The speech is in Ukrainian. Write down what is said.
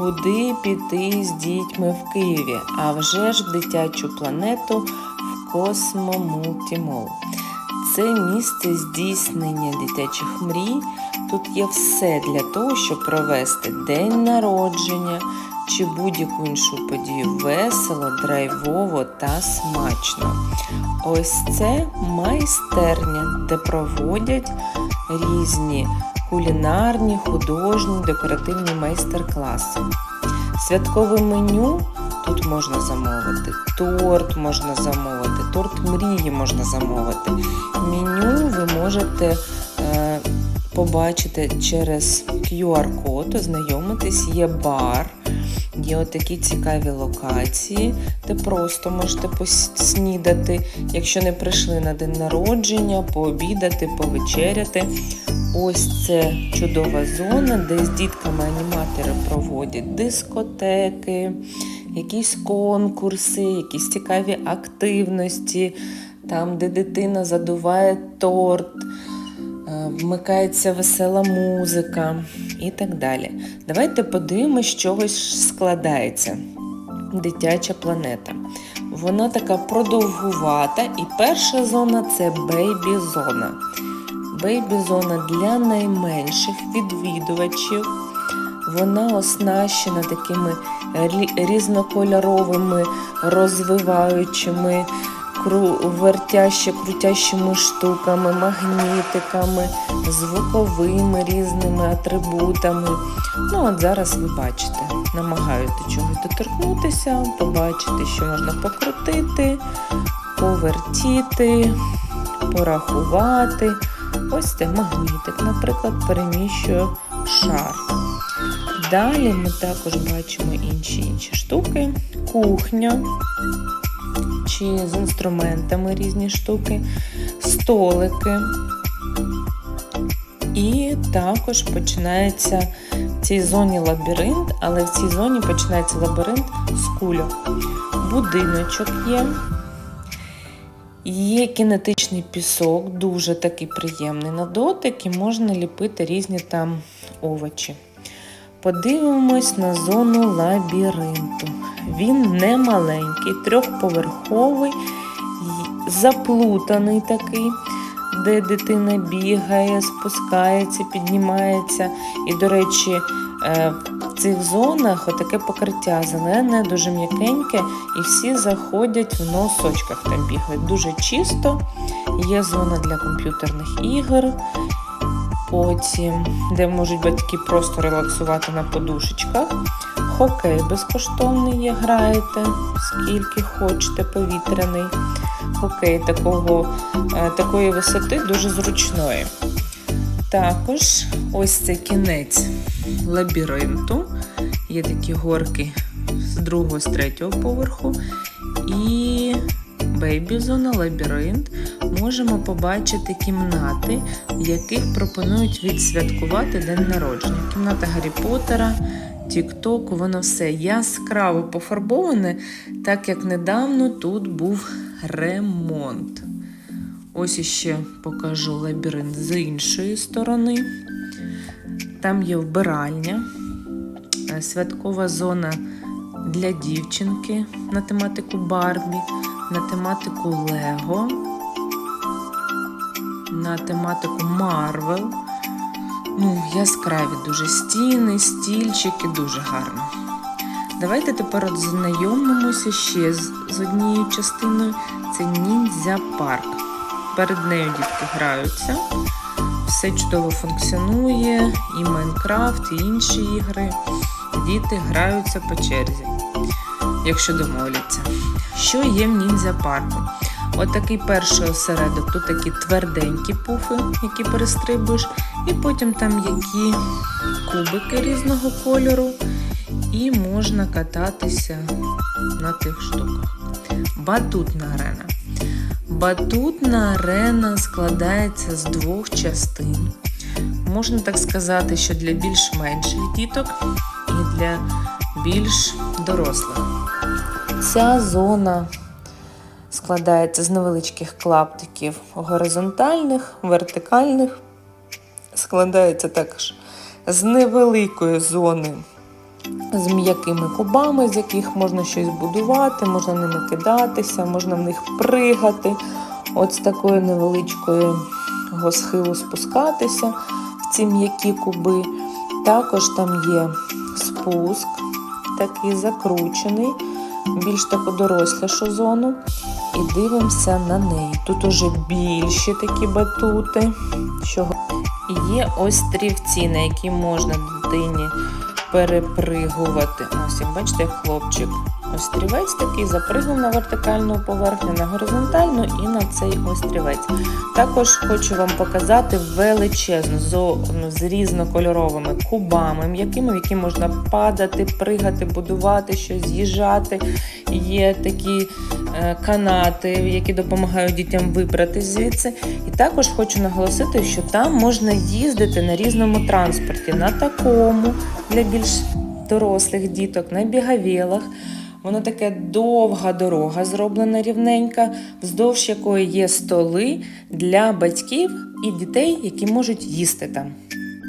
Куди піти з дітьми в Києві? А вже ж в дитячу планету в Космомультімол. Це місце здійснення дитячих мрій. Тут є все для того, щоб провести день народження чи будь-яку іншу подію весело, драйвово та смачно. Ось це майстерня, де проводять різні кулінарні, художні, декоративні майстер-класи. Святкове меню тут можна замовити, торт можна замовити, торт мрії можна замовити. Меню ви можете е, побачити через QR-код, ознайомитись, є бар. Є отакі цікаві локації, де просто можете поснідати, якщо не прийшли на день народження, пообідати, повечеряти. Ось це чудова зона, де з дітками аніматори проводять дискотеки, якісь конкурси, якісь цікаві активності, там, де дитина задуває торт, вмикається весела музика і так далі. Давайте подивимось, з чогось складається дитяча планета. Вона така продовгувата, і перша зона це бейбі-зона. Бейбі-зона для найменших відвідувачів. Вона оснащена такими різнокольоровими, розвиваючими, вертяще, крутящими штуками, магнітиками, звуковими різними атрибутами. Ну, от зараз ви бачите, намагаються чогось доторкнутися, побачити, що можна покрутити, повертіти, порахувати. Ось це магнітик, наприклад, переміщує шар. Далі ми також бачимо інші інші штуки, кухня чи з інструментами різні штуки, столики. І також починається в цій зоні лабіринт, але в цій зоні починається лабіринт з кульок. Будиночок є. Є кінетичний пісок, дуже такий приємний на дотик, і можна ліпити різні там овочі. Подивимось на зону лабіринту. Він не маленький, трьохповерховий, заплутаний такий, де дитина бігає, спускається, піднімається. І, до речі, е, в цих зонах отаке покриття зелене, дуже м'якеньке, і всі заходять в носочках там бігають. Дуже чисто. Є зона для комп'ютерних ігор. Потім, де можуть батьки просто релаксувати на подушечках. Хокей безкоштовний є, граєте, скільки хочете, повітряний. Хокей такого, е, такої висоти дуже зручної. Також ось це кінець лабіринту. Є такі горки з другого, з третього поверху. І бейбі-зона, лабіринт. Можемо побачити кімнати, в яких пропонують відсвяткувати день народження. Кімната Гаррі Поттера, Тік-Ток, воно все яскраво пофарбоване, так як недавно тут був ремонт. Ось іще покажу лабіринт з іншої сторони. Там є вбиральня, е, святкова зона для дівчинки на тематику Барбі, на тематику Лего, на тематику Марвел. Ну, яскраві дуже стіни, стільчики, дуже гарно. Давайте тепер от знайомимося ще з, з однією частиною. Це ніндзя парк. Перед нею дітки граються. Все чудово функціонує, і Майнкрафт, і інші ігри. Діти граються по черзі, якщо домовляться. Що є в ніндзя парку? От перший осередок, тут такі тверденькі пуфи, які перестрибуєш, і потім там які кубики різного кольору, і можна кататися на тих штуках. Батутна арена. Батутна арена складається з двох частин. Можна так сказати, що для більш менших діток і для більш дорослих. Ця зона складається з невеличких клаптиків горизонтальних, вертикальних. Складається також з невеликої зони з м'якими кубами, з яких можна щось будувати, можна ними кидатися, можна в них пригати. От з такої невеличкої схилу спускатися в ці м'які куби. Також там є спуск, такий закручений, більш таку дорослішу зону. І дивимося на неї. Тут уже більші такі батути. Що... Є ось стрівці, на які можна дитині перепригувати. Ось, як бачите, хлопчик. Ось стрівець такий запригнув на вертикальну поверхню, на горизонтальну і на цей ось стрівець. Також хочу вам показати величезну зону з різнокольоровими кубами, м'якими, в які можна падати, пригати, будувати щось, з'їжджати. Є такі канати, які допомагають дітям вибратися звідси. І також хочу наголосити, що там можна їздити на різному транспорті, на такому для більш дорослих діток, на бігавілах. Воно таке довга дорога зроблена рівненька, вздовж якої є столи для батьків і дітей, які можуть їсти там.